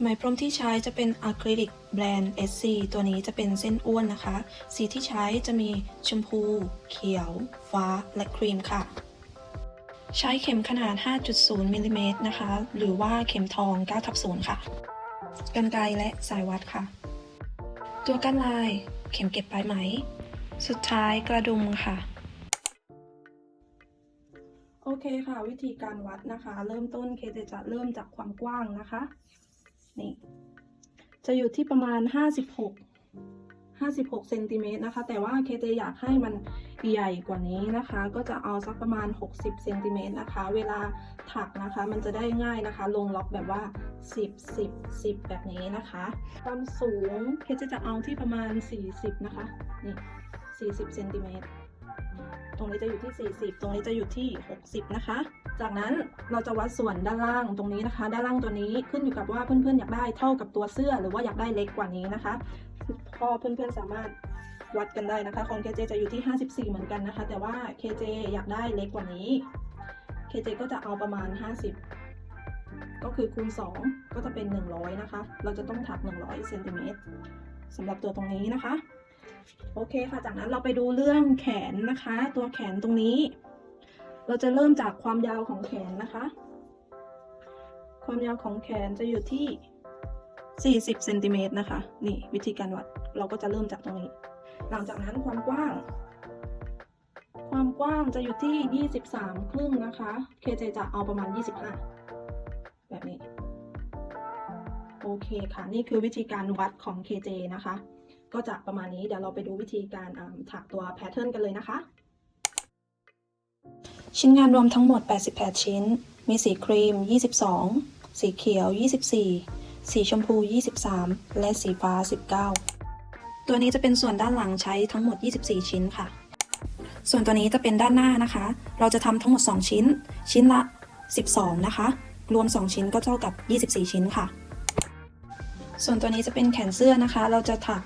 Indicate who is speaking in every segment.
Speaker 1: ไหมพรมที่ใช้จะเป็นอะคริลิกแบรนด์ SC ตัวนี้จะเป็นเส้นอ้วนนะคะ สีที่ใช้จะมีชมพู เขียว ฟ้า และครีมค่ะ ใช้เข็มขนาด 5.0มิลลิเมตรนะคะ หรือว่าเข็มทอง9ทับ0ค่ะ กันไกรและสายวัดค่ะ ตัวกันลาย เข็มเก็บปลายไหม สุดท้ายกระดุมค่ะโอเคค่ะ วิธีการวัดนะคะ เริ่มต้นเคจะเริ่มจากความกว้างนะคะ นี่จะอยู่ที่ประมาณ 56 56เซนติเมตรนะคะ แต่ว่าเคเจอยากให้มันใหญ่กว่านี้นะคะ ก็จะเอาสักประมาณ 60เซนติเมตรนะคะ เวลาถักนะคะ มันจะได้ง่ายนะคะ ลงล็อกแบบว่า 10 10 10 แบบนี้นะคะ ความสูงเคเจจะเอาที่ประมาณ 40 นะคะ นี่ 40เซนติเมตร ตรงนี้จะอยู่ที่ 40 ตรงนี้จะอยู่ที่ 60 นะคะ จากนั้นเราจะวัดส่วนด้านล่างตรงนี้นะคะ ด้านล่างตัวนี้ขึ้นอยู่กับว่าเพื่อนๆอยากได้เท่ากับตัวเสื้อ หรือว่าอยากได้เล็กกว่านี้นะคะก็เพื่อนๆสามารถวัดกันได้นะคะของ KJ จะอยู่ที่ 54 เหมือนกันนะคะ แต่ว่า KJ อยากได้เล็กกว่านี้ KJ ก็จะเอาประมาณ 50 ก็คือคูณ 2 ก็จะเป็น 100 นะคะ เราจะต้องถัก 100เซนติเมตรสำหรับตัวตรงนี้นะคะ โอเคค่ะ จากนั้นเราไปดูเรื่องแขนนะคะ ตัวแขนตรงนี้ เราจะเริ่มจากความยาวของแขนนะคะ ความยาวของแขนจะอยู่ที่ 40เซนติเมตรนะคะ นี่วิธีการวัด เราก็จะเริ่มจากตรงนี้ หลังจากนั้นความกว้าง ความกว้างจะอยู่ที่ 23 ครึ่งนะคะ KJ จจะเอาประมาณ 25 แบบนี้ โอเคค่ะ นี่คือวิธีการวัดของ KJ นะคะ ก็จะประมาณนี้ เดี๋ยวเราไปดูวิธีการถักตัวแพทเทิร์นกันเลยนะคะ ชิ้นงานรวมทั้งหมด 88 ชิ้น มีสีครีม 22 สีเขียว 24 สีชมพู 23 และสีฟ้า 19 ตัวนี้จะเป็นส่วนด้านหลังใช้ทั้งหมด 24 ชิ้นค่ะ ส่วนตัวนี้จะเป็นด้านหน้านะคะ เราจะทำทั้งหมด 2 ชิ้น ชิ้นละ 12 นะคะ รวม 2 ชิ้นก็เท่ากับ 24 ชิ้นค่ะ ส่วนตัวนี้จะเป็นแขนเสื้อนะคะ เราจะถัก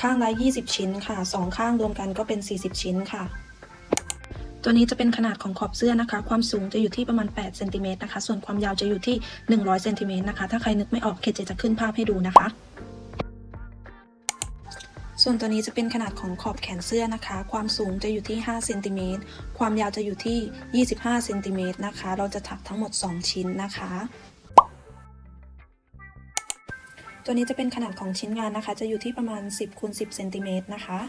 Speaker 1: ข้างละ 20 ชิ้นค่ะ 2 ข้างรวมกันก็เป็น 40 ชิ้นค่ะ ตัวนี้จะเป็นขนาดของขอบเสื้อนะคะ ความสูงจะอยู่ที่ประมาณ8เซนติเมตรนะคะ ส่วนความยาวจะอยู่ที่ 100เซนติเมตรนะคะ ถ้าใครนึกไม่ออกเคเจจะขึ้นภาพให้ดูนะคะ ส่วนตัวนี้จะเป็นขนาดของขอบแขนเสื้อนะคะ ความสูงจะอยู่ที่5เซนติเมตร ความยาวจะอยู่ที่ 25เซนติเมตรนะคะ เราจะถักทั้งหมด 2 ชิ้นนะคะตัวนี้จะเป็นขนาดของชิ้นงานนะคะ จะอยู่ที่ประมาณ 10คูณ10เซนติเมตรนะคะ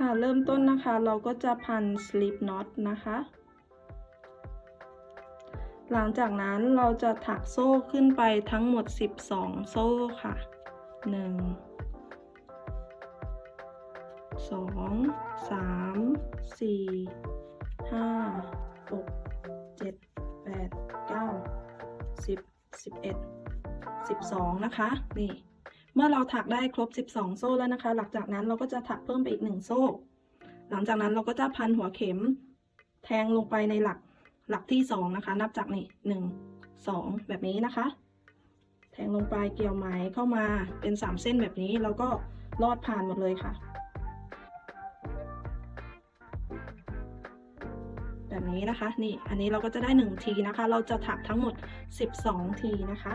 Speaker 1: ค่ะเริ่มต้นนะคะเราก็จะพัน slip knot นะคะ หลังจากนั้นเราจะถักโซ่ขึ้นไปทั้งหมด 12 โซ่ค่ะ 1 2 3 4 5 6 7 8 9 10 11 12 นะคะ นี่ เมื่อเราถักได้ครบ 12 โซ่แล้วนะคะ หลังจากนั้นเราก็จะถักเพิ่มไปอีก 1 โซ่ หลังจากนั้นเราก็จะพันหัวเข็ม แทงลงไปในหลักหลักที่ 2 นะคะ นับจากนี่1 2 แบบนี้นะคะ แทงลงไปเกี่ยวไหมเข้ามาเป็น 3 เส้นแบบนี้แล้วก็ลอดผ่านหมดเลยค่ะ แบบนี้นะคะนี่อันนี้เราก็จะได้ 1 ทีนะคะ เราจะถักทั้งหมด 12 ทีนะคะ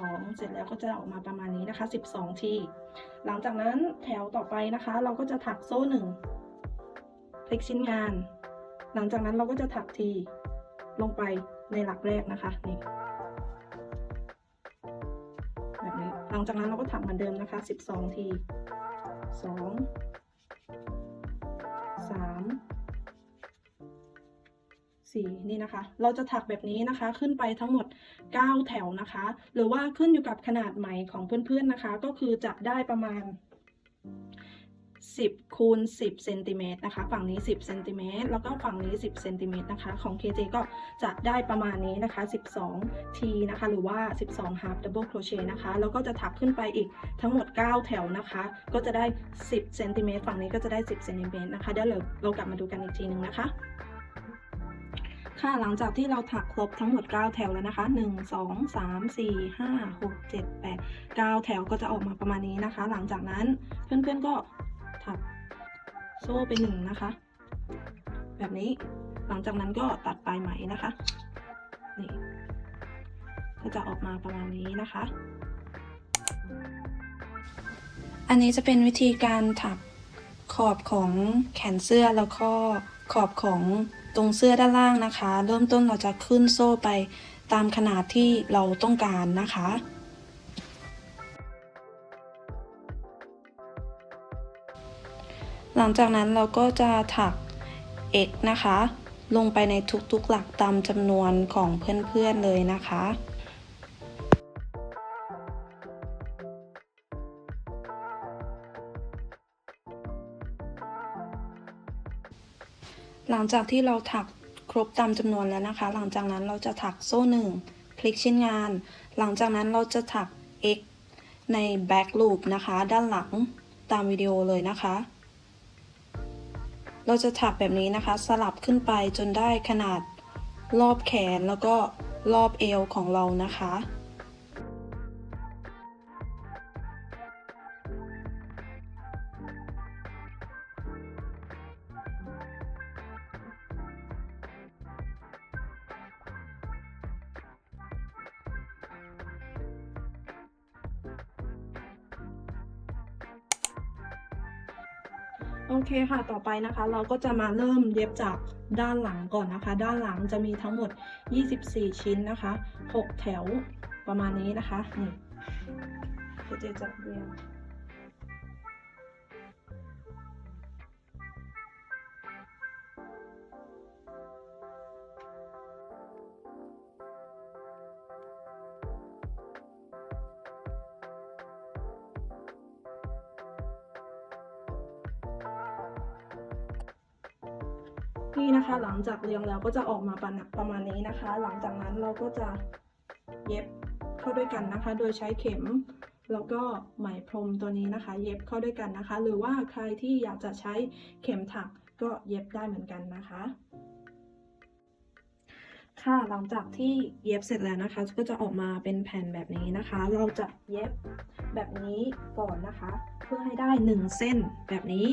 Speaker 1: 2 เสร็จแล้วก็จะออกมาประมาณนี้นะคะ 12 ที หลังจากนั้นแถวต่อไปนะคะ เราก็จะถักโซ่1พลิกชิ้นงาน หลังจากนั้นเราก็จะถักทีลงไปในหลักแรกนะคะนี่แบบนี้หลังจากนั้นเราก็ถักเหมือนเดิมนะคะ 12 ที 2 4นี่นะคะ เราจะถักแบบนี้นะคะขึ้นไปทั้งหมด 9 แถวนะคะ หรือว่าขึ้นอยู่กับขนาดไหมของเพื่อนๆนะคะ ก็คือจับได้ประมาณ 10คูณ10เซนติเมตรนะคะ ฝั่งนี้ 10เซนติเมตรแล้วก็ฝั่งนี้ 10เซนติเมตรนะคะ ของ KJ ก็จะได้ประมาณนี้นะคะ 12 T นะคะ หรือว่า 12 half double crochet นะคะ แล้วก็จะถักขึ้นไปอีกทั้งหมด 9 แถวนะคะ ก็จะได้ 10เซนติเมตรฝั่งนี้ก็จะได้ 10เซนติเมตรนะคะ เดี๋ยวเรากลับมาดูกันอีกทีนึงนะคะ ค่ะหลังจากที่เราถักครบทั้งหมด 9 แถวแล้วนะคะ 1 2 3 4 5 6 7 8 9 แถวก็จะออกมาประมาณนี้นะคะ หลังจากนั้นเพื่อนๆก็ถักโซ่ไปหนึ่งนะคะ แบบนี้หลังจากนั้นก็ตัดปลายไหมนะคะนี่ก็จะออกมาประมาณนี้นะคะ อันนี้จะเป็นวิธีการถักขอบของแขนเสื้อแล้วก็ขอบของ ตรงเสื้อด้านล่างนะคะ เริ่มต้นเราจะขึ้นโซ่ไปตามขนาดที่เราต้องการนะคะหลังจากนั้นเราก็จะถัก x นะคะ ลงไปในทุกๆหลักตามจำนวนของเพื่อนๆเลยนะคะ หลังจากที่เราถักครบตามจำนวนแล้วนะคะ หลังจากนั้นเราจะถักโซ่หนึ่งพลิกชิ้นงาน หลังจากนั้นเราจะถัก x ใน back loop นะคะ ด้านหลังตามวิดีโอเลยนะคะ เราจะถักแบบนี้นะคะ สลับขึ้นไปจนได้ขนาดรอบแขนแล้วก็รอบเอวของเรานะคะ โอเคค่ะ ต่อไปนะคะ เราก็จะมาเริ่มเย็บจากด้านหลังก่อนนะคะ ด้านหลังจะมีทั้งหมด 24 ชิ้นนะคะ 6 แถวประมาณนี้นะคะ นี่เดี๋ยวเจจะเรียง จากเรียงแล้วก็จะออกมาประมาณประมาณนี้นะคะ หลังจากนั้นเราก็จะเย็บเข้าด้วยกันนะคะ โดยใช้เข็มแล้วก็ไหมพรมตัวนี้นะคะ เย็บเข้าด้วยกันนะคะ หรือว่าใครที่อยากจะใช้เข็มถักก็เย็บได้เหมือนกันนะคะ ค่ะหลังจากที่เย็บเสร็จแล้วนะคะ ก็จะออกมาเป็นแผ่นแบบนี้นะคะ เราจะเย็บแบบนี้ก่อนนะคะ เพื่อให้ได้หนึ่งเส้นแบบนี้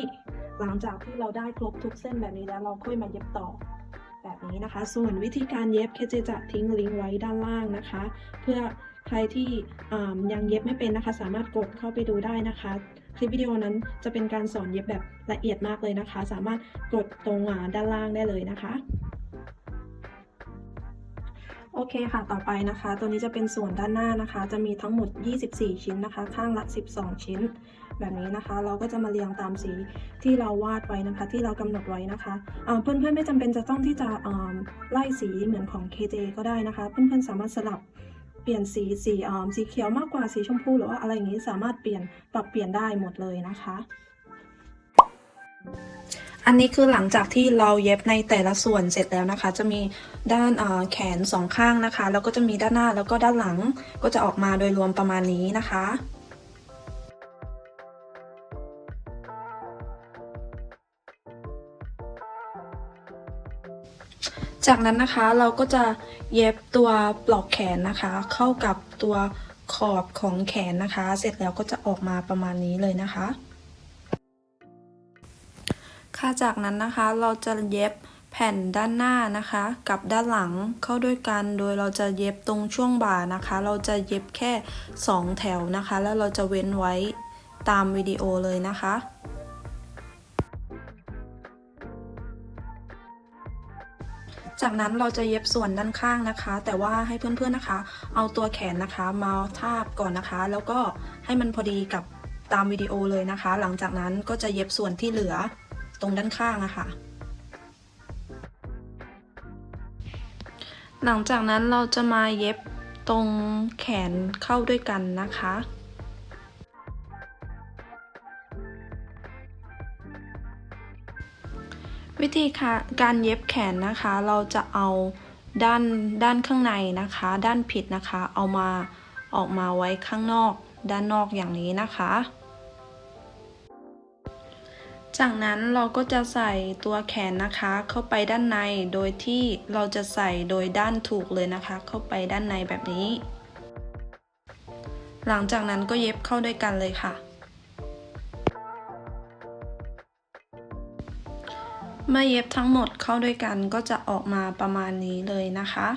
Speaker 1: หลังจากที่เราได้ครบทุกเส้นแบบนี้แล้วเราค่อยมาเย็บต่อ นี้นะคะ ส่วนวิธีการเย็บเคเจจะทิ้งลิงก์ไว้ด้านล่างนะคะ เพื่อใครที่ยังเย็บไม่เป็นนะคะ สามารถกดเข้าไปดูได้นะคะ คลิปวิดีโอนั้นจะเป็นการสอนเย็บแบบละเอียดมากเลยนะคะ สามารถกดตรงด้านล่างได้เลยนะคะโอเคค่ะ ต่อไปนะคะ ตัวนี้จะเป็นส่วนด้านหน้านะคะ จะมีทั้งหมด 24 ชิ้นนะคะ ข้างละ 12 ชิ้น แบบนี้นะคะ เราก็จะมาเรียงตามสีที่เราวาดไว้นะคะ ที่เรากำหนดไว้นะคะอ่าเพื่อนๆไม่จำเป็นจะต้องที่จะไล่สีเหมือนของ KJ ก็ได้นะคะ เพื่อนๆสามารถสลับเปลี่ยนสีสีสีเขียวมากกว่าสีชมพูหรือว่าอะไรอย่างนี้สามารถเปลี่ยนปรับเปลี่ยนได้หมดเลยนะคะ อันนี้คือหลังจากที่เราเย็บในแต่ละส่วนเสร็จแล้วนะคะ จะมีด้านแขนสองข้างนะคะ แล้วก็จะมีด้านหน้าแล้วก็ด้านหลังก็จะออกมาโดยรวมประมาณนี้นะคะ จากนั้นนะคะเราก็จะเย็บตัวปลอกแขนนะคะ เข้ากับตัวขอบของแขนนะคะ เสร็จแล้วก็จะออกมาประมาณนี้เลยนะคะ ค่ะจากนั้นนะคะเราจะเย็บแผ่นด้านหน้านะคะ กับด้านหลังเข้าด้วยกันโดยเราจะเย็บตรงช่วงบ่านะคะ เราจะเย็บแค่ 2 แถวนะคะ แล้วเราจะเว้นไว้ตามวิดีโอเลยนะคะ จากนั้นเราจะเย็บส่วนด้านข้างนะคะ แต่ว่าให้เพื่อนๆนะคะ เอาตัวแขนนะคะมาทาบก่อนนะคะ แล้วก็ให้มันพอดีกับตามวิดีโอเลยนะคะ หลังจากนั้นก็จะเย็บส่วนที่เหลือตรงด้านข้างนะคะหลังจากนั้นเราจะมาเย็บตรงแขนเข้าด้วยกันนะคะ วิธีการเย็บแขนนะคะ เราจะเอาด้านด้านข้างในนะคะ ด้านผิดนะคะ เอามาออกมาไว้ข้างนอก ด้านนอกอย่างนี้นะคะ จากนั้นเราก็จะใส่ตัวแขนนะคะ เข้าไปด้านในโดยที่เราจะใส่โดยด้านถูกเลยนะคะ เข้าไปด้านในแบบนี้ หลังจากนั้นก็เย็บเข้าด้วยกันเลยค่ะ เมื่อเย็บทั้งหมดเข้าด้วยกันก็จะออกมาประมาณนี้เลยนะคะ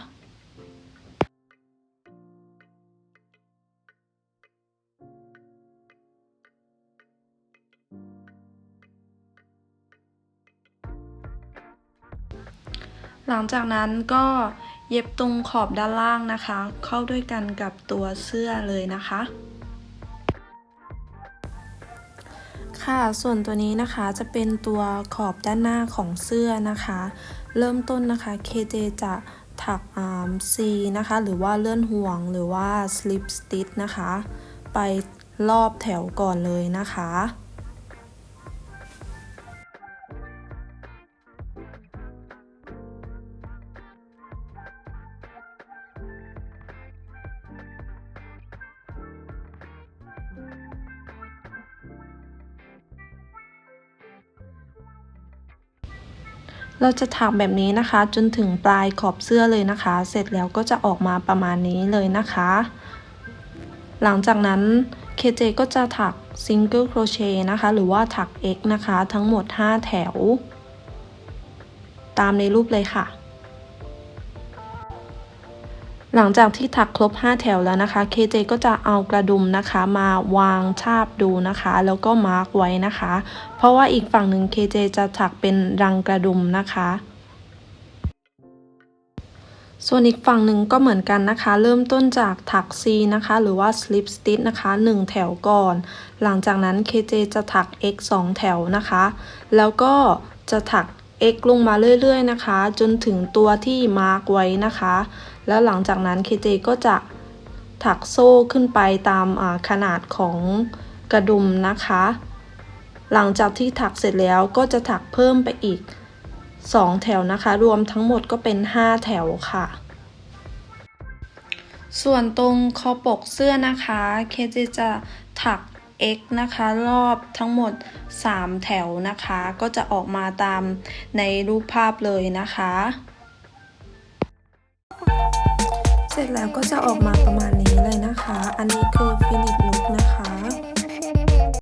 Speaker 1: หลังจากนั้นก็เย็บตรงขอบด้านล่างนะคะ เข้าด้วยกันกับตัวเสื้อเลยนะคะ ค่ะ ส่วนตัวนี้นะคะจะเป็นตัวขอบด้านหน้าของเสื้อนะคะ เริ่มต้นนะคะ KJ จะถักอาร์ม C นะคะ หรือว่าเลื่อนห่วงหรือว่า slip stitch นะคะ ไปรอบแถวก่อนเลยนะคะ เราจะถักแบบนี้นะคะ จนถึงปลายขอบเสื้อเลยนะคะ เสร็จแล้วก็จะออกมาประมาณนี้เลยนะคะ หลังจากนั้น KJ ก็จะถัก single crochet นะคะ หรือว่าถัก X นะคะ ทั้งหมด 5 แถว ตามในรูปเลยค่ะ หลังจากที่ถักครบ 5 แถวแล้วนะคะ KJ ก็จะเอากระดุมนะคะ มาวางชาบดูนะคะ แล้วก็มาร์กไว้นะคะ เพราะว่าอีกฝั่งหนึ่ง KJ จะถักเป็นรังกระดุมนะคะ ส่วนอีกฝั่งหนึ่งก็เหมือนกันนะคะ เริ่มต้นจากถัก C นะคะ หรือว่า slip stitch นะคะ 1 แถวก่อน หลังจากนั้น KJ จะถัก X 2 แถวนะคะ แล้วก็จะถัก X ลงมาเรื่อยๆนะคะ จนถึงตัวที่มาร์กไว้นะคะ แล้วหลังจากนั้น KJ ก็จะถักโซ่ขึ้นไปตามขนาดของกระดุมนะคะ หลังจากที่ถักเสร็จแล้วก็จะถักเพิ่มไปอีก 2 แถวนะคะ รวมทั้งหมดก็เป็น 5 แถวค่ะ ส่วนตรงคอปกเสื้อนะคะ KJ จะถัก X นะคะรอบทั้งหมด 3 แถวนะคะ ก็จะออกมาตามในรูปภาพเลยนะคะ เสร็จแล้วก็จะออกมาประมาณนี้เลยนะคะ อันนี้คือฟินิช